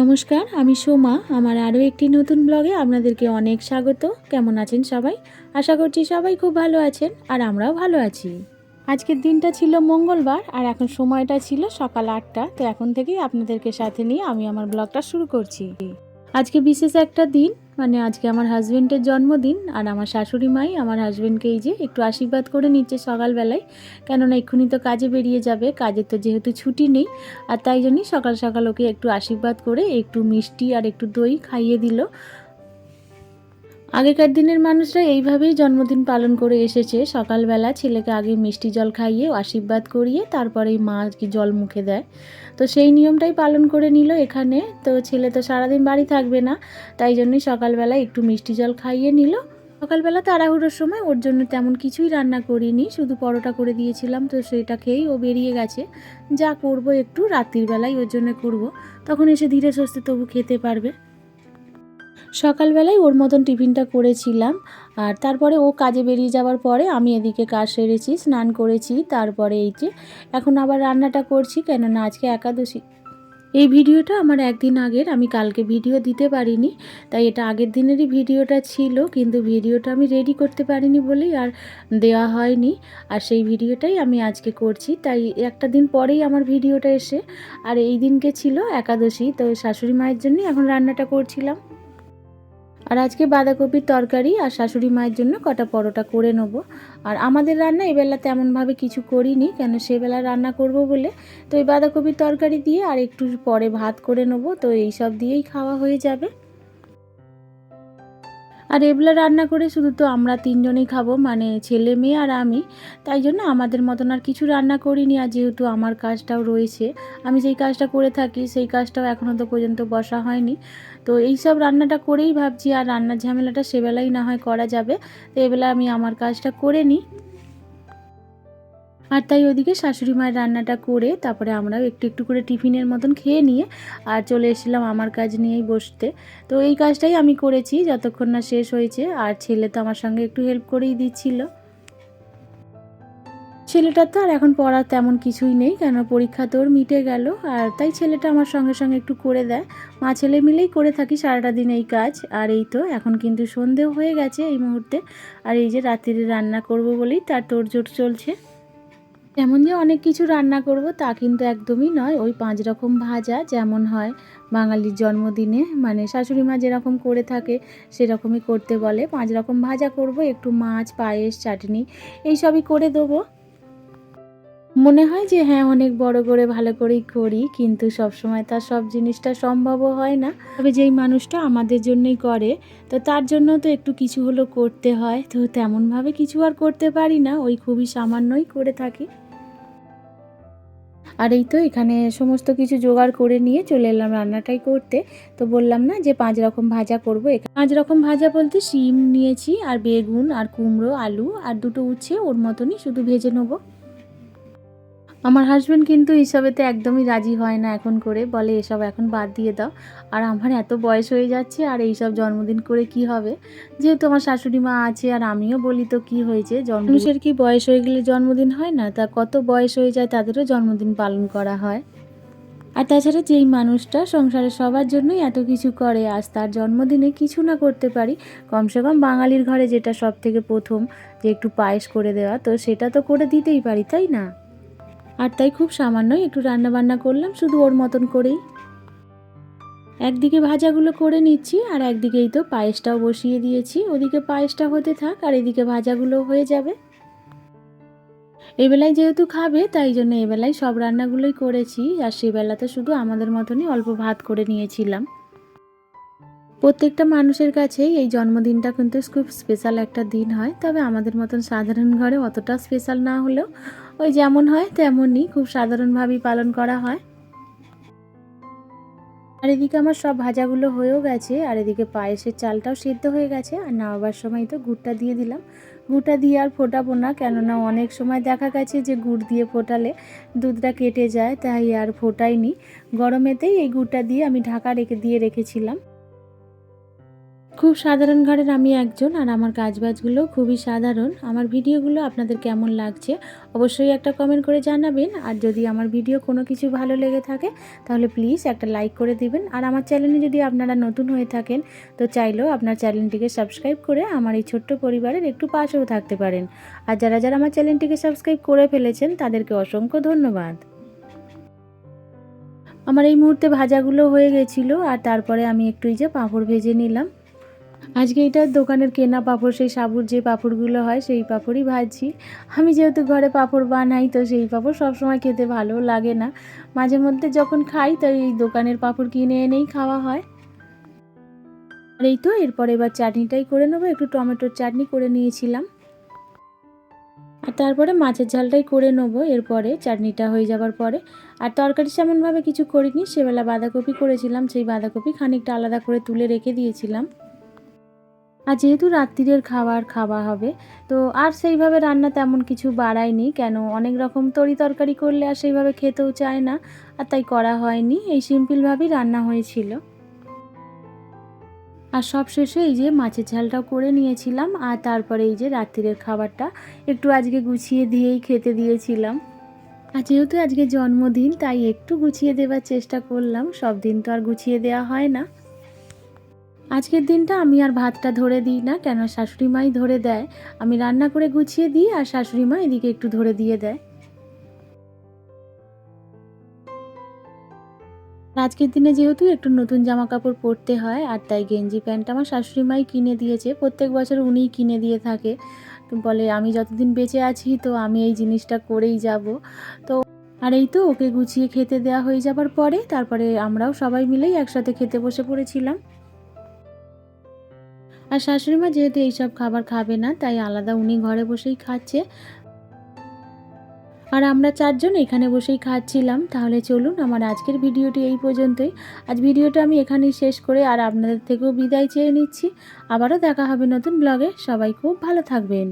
নমস্কার, আমি সোমা। আমার আরও একটি নতুন ব্লগে আপনাদেরকে অনেক স্বাগত। কেমন আছেন সবাই? আশা করছি সবাই খুব ভালো আছেন আর আমরাও ভালো আছি। আজকের দিনটা ছিল মঙ্গলবার আর এখন সময়টা ছিল সকাল আটটা। তো এখন থেকেই আপনাদেরকে সাথে নিয়ে আমি আমার ব্লগটা শুরু করছি। আজকে বিশেষ একটা দিন মানে আজকে আমার হাজব্যান্ডের জন্মদিন আর আমার শাশুড়ি মাই আমার হাজব্যান্ডকে এই যে একটু আশীর্বাদ করে নিচ্ছে সকালবেলায়। কেননা এক্ষুনি তো কাজে বেরিয়ে যাবে কাজের তো যেহেতু ছুটি নেই। আর তাই জন্যই সকাল সকাল ওকে একটু আশীর্বাদ করে একটু মিষ্টি আর একটু দই খাইয়ে দিল। আগেকার দিনের মানুষরা এইভাবেই জন্মদিন পালন করে এসেছে। সকালবেলা ছেলেকে আগে মিষ্টি জল খাইয়ে আশীর্বাদ করিয়ে তারপরেই মা কি জল মুখে দেয়। তো সেই নিয়মটাই পালন করে নিল এখানে। তো ছেলে তো সারাদিন বাড়ি থাকবে না, তাই জন্যই সকালবেলা একটু মিষ্টি জল খাইয়ে নিল। সকালবেলা তাড়াহুড়োর সময় ওর জন্য তেমন কিছুই রান্না করিনি, শুধু পরোটা করে দিয়েছিলাম, তো সেটা খেয়েই ও বেরিয়ে গেছে। যা করব একটু, রাত্রির বেলায় ওর জন্য করব, তখন এসে ধীরে সুস্থে তবু খেতে পারবে। সকালবেলায় ওর মতন টিফিনটা করেছিলাম আর তারপরে ও কাজে বেরিয়ে যাওয়ার পরে আমি এদিকে কাজ সেরেছি, স্নান করেছি, তারপরে এই যে এখন আবার রান্নাটা করছি কেননা আজকে একাদশী। এই ভিডিওটা আমার একদিন আগের, আমি কালকে ভিডিও দিতে পারিনি, তাই এটা আগের দিনেরই ভিডিওটা ছিল, কিন্তু ভিডিওটা আমি রেডি করতে পারিনি বলেই আর দেওয়া হয়নি, আর সেই ভিডিওটাই আমি আজকে করছি, তাই একটা দিন পরেই আমার ভিডিওটা এসে, আর এই দিনকে ছিল একাদশী, তো শাশুড়ি মায়ের জন্যই এখন রান্নাটা করছিলাম। আর আজকে বাঁধাকপির তরকারি আর শাশুড়ি মায়ের জন্য কটা পরোটা করে নেব। আর আমাদের রান্না এবেলা তেমনভাবে কিছু করিনি, কেন সেবেলা রান্না করব বলে। তো এই বাঁধাকপির তরকারি দিয়ে আর একটু পরে ভাত করে নেব। তো এই সব দিয়েই খাওয়া হয়ে যাবে। আর এগুলো রান্না করে শুধু তো আমরা তিনজনেই খাব মানে ছেলে মেয়ে আর আমি। তাই জন্য আমাদের মতন আর কিছু রান্না করিনি, আর যেহেতু আমার কাজটাও রয়েছে, আমি যেই কাজটা করে থাকি সেই কাজটাও এখনও তো পর্যন্ত বসা হয়নি। তো এই সব রান্নাটা করেই ভাবছি, আর রান্নার ঝামেলাটা সেবেলাই না হয় করা যাবে। তো এবেলা আমি আমার কাজটা করে নিই। আর তাই ওদিকে শাশুড়ি মায়ের রান্নাটা করে তারপরে আমরাও একটু একটু করে টিফিনের মতন খেয়ে নিয়ে আর চলে এসেছিলাম আমার কাজ নিয়েই বসতে। তো এই কাজটাই আমি করেছি, যতক্ষণ না শেষ হয়েছে। আর ছেলে তো আমার সঙ্গে একটু হেল্প করেই দিচ্ছিল। ছেলেটার তো আর এখন পড়ার তেমন কিছুই নেই কেন পরীক্ষা তোর মিটে গেল। আর তাই ছেলেটা আমার সঙ্গে সঙ্গে একটু করে দেয়। মা ছেলে মিলেই করে থাকি সারাটা দিন এই কাজ। আর এই তো এখন কিন্তু সন্ধেও হয়ে গেছে এই মুহূর্তে। আর এই যে রাত্রিরে রান্না করব বলেই তার তোর তোড়জোড় চলছে। তেমন যে অনেক কিছু রান্না করব, তা কিন্তু একদমই নয়। ওই পাঁচ রকম ভাজা যেমন হয় বাঙালির জন্মদিনে মানে শাশুড়ি মা যেরকম করে থাকে সেরকমই করতে বলে। পাঁচ রকম ভাজা করব, একটু মাছ, পায়েস, চাটনি, এই সবই করে দেবো। মনে হয় যে হ্যাঁ অনেক বড় করে ভালো করেই করি, কিন্তু সব সময় তার সব জিনিসটা সম্ভবও হয় না। তবে যেই মানুষটা আমাদের জন্যই করে, তো তার জন্য তো একটু কিছু হলো করতে হয়। তো তেমনভাবে কিছু আর করতে পারি না, ওই খুবই সামান্যই করে থাকি। আর এই তো এখানে সমস্ত কিছু জোগাড় করে নিয়ে চলে এলাম রান্নাটাই করতে। তো বললাম না যে পাঁচ রকম ভাজা করব পাঁচ রকম ভাজা বলতে শিম নিয়েছি, আর বেগুন, আর কুমড়ো, আলু, আর দুটো উচ্ছে ওর মতনই শুধু ভেজে নেব। আমার হাজব্যান্ড কিন্তু এইসবেতে একদমই রাজি হয় না এখন করে। বলে, এসব এখন বাদ দিয়ে দাও। আর আমার এত বয়স হয়ে যাচ্ছে, আর এইসব জন্মদিন করে কি হবে? যেহেতু আমার শাশুড়ি মা আছে, আর আমিও বলি তো কি হয়েছে মানুষের কি বয়স হয়ে গেলে জন্মদিন হয় না? তা কত বয়স হয়ে যায় তাদেরও জন্মদিন পালন করা হয়। আর তাছাড়া যেই মানুষটা সংসারে সবার জন্যই এত কিছু করে, আজ তার জন্মদিনে কিছু না করতে পারি। কমসে কম বাঙালির ঘরে যেটা সব থেকে প্রথম, যে একটু পায়েস করে দেওয়া, তো সেটা তো করে দিতেই পারি, তাই না? আর তাই খুব সামান্যই একটু রান্না বান্না করলাম, শুধু ওর মতন করেই। একদিকে ভাজাগুলো করে নিচ্ছি, আর একদিকেই তো পায়েসটাও বসিয়ে দিয়েছি। ওদিকে পায়েসটা হতে থাক, আর এদিকে ভাজাগুলো হয়ে যাবে। এবেলায় যেহেতু খাবে, তাই জন্য এবেলায় সব রান্নাগুলোই করেছি। আর সেবেলাতে শুধু আমাদের মতনই অল্প ভাত করে নিয়েছিলাম। প্রত্যেকটা মানুষের কাছেই এই জন্মদিনটা কিন্তু খুব স্পেশাল একটা দিন হয়। তবে আমাদের মতন সাধারণ ঘরে অতটা স্পেশাল না হলেও ওই যেমন হয় তেমনই খুব সাধারণভাবেই পালন করা হয়। আর এদিকে আমার সব ভাজাগুলো হয়েও গেছে, আর এদিকে পায়েসের চালটাও সেদ্ধ হয়ে গেছে, আর নামাবার সময় তো গুড়টা দিয়ে দিলাম। গুড়টা দিয়ে আর ফোটাবো না, কেননা অনেক সময় দেখা গেছে যে গুড় দিয়ে ফোটালে দুধটা কেটে যায়, তাই আর ফোটাইনি। গরমেতেই এই গুড়টা দিয়ে আমি ঢাকা রেখে, দিয়ে রেখেছিলাম। খুব সাধারণ ঘরের আমি একজন আর আমার কাজবাজগুলো খুবই সাধারণ। আমার ভিডিওগুলো আপনাদের কেমন লাগছে অবশ্যই একটা কমেন্ট করে জানাবেন। আর যদি আমার ভিডিও কোনো কিছু ভালো লেগে থাকে, তাহলে প্লিজ একটা লাইক করে দিবেন। আর আমার চ্যানেলে যদি আপনারা নতুন হয়ে থাকেন, তো চাইলেও আপনার চ্যানেলটিকে সাবস্ক্রাইব করে আমার এই ছোট্ট পরিবারের একটু পাশেও থাকতে পারেন। আর যারা যারা আমার চ্যানেলটিকে সাবস্ক্রাইব করে ফেলেছেন, তাদেরকে অসংখ্য ধন্যবাদ। আমার এই মুহূর্তে ভাজাগুলো হয়ে গেছিল, আর তারপরে আমি একটু এই যে পাঁপড় ভেজে নিলাম। আজকে এটা দোকানের কেনা পাঁপড়, সেই সাবুর যে পাঁপড়গুলো হয় সেই পাঁপড়ই ভাজছি। আমি যেহেতু ঘরে পাঁপড় বানাই, তো সেই পাঁপড় সবসময় খেতে ভালো লাগে না। মাঝে মধ্যে যখন খাই তাই এই দোকানের পাঁপড় কিনে এনেই খাওয়া হয়। আর এই তো, এরপর এবার চাটনিটাই করে নেব। একটু টমেটোর চাটনি করে নিয়েছিলাম। আর তারপরে মাছের ঝালটাই করে নেব। এরপরে চাটনিটা হয়ে যাবার পরে। আর তরকারি সেমনভাবে কিছু করিনি, সেবেলা বাঁধাকপি করেছিলাম। সেই বাঁধাকপি খানিকটা আলাদা করে তুলে রেখে দিয়েছিলাম। আর যেহেতু রাত্রিরের খাবার খাওয়া হবে, তো আর সেইভাবে রান্না তেমন কিছু বাড়ায়নি। কেন? অনেক রকম তরি তরকারি করলে আর সেইভাবে খেতেও চায় না, আর তাই করা হয়নি। এই সিম্পলভাবেই রান্না হয়েছিল। আর সব শেষে এই যে মাছের ঝালটাও করে নিয়েছিলাম, আর তারপরে এই যে রাত্রিরের খাবারটা একটু আজকে গুছিয়ে দিয়েই খেতে দিয়েছিলাম। আর যেহেতু আজকে জন্মদিন, তাই একটু গুছিয়ে দেওয়ার চেষ্টা করলাম। সব দিন তো আর গুছিয়ে দেওয়া হয় না। আজকের দিনটা আমি আর ভাতটা ধরে দিই না কেন শাশুড়ি মাই ধরে দেয়। আমি রান্না করে গুছিয়ে দিই আর শাশুড়ি মা এদিকে একটু ধরে দিয়ে দেয়। আজকের দিনে যেহেতু একটু নতুন জামা কাপড় পরতে হয়, আর তাই গেঞ্জি প্যান্ট আমার শাশুড়ি মাই কিনে দিয়েছে। প্রত্যেক বছর উনিই কিনে দিয়ে থাকে। বলে, আমি যতদিন বেঁচে আছি, তো আমি এই জিনিসটা করেই যাব। তো আর এই তো ওকে গুছিয়ে খেতে দেওয়া হয়ে যাবার পরে, তারপরে আমরাও সবাই মিলেই একসাথে খেতে বসে পড়েছিলাম। আর শাশুড়ি মা যেহেতু এইসব খাবার খাবে না, তাই আলাদা উনি ঘরে বসেই খাচ্ছে। আর আমরা চারজন এখানে বসেই খাচ্ছিলাম। তাহলে চলুন আমার আজকের ভিডিওটি এই পর্যন্তই। আজ ভিডিওটা আমি এখানেই শেষ করে আর আপনাদের থেকেও বিদায় চেয়ে নিচ্ছি। আবারও দেখা হবে নতুন ব্লগে সবাই খুব ভালো থাকবেন।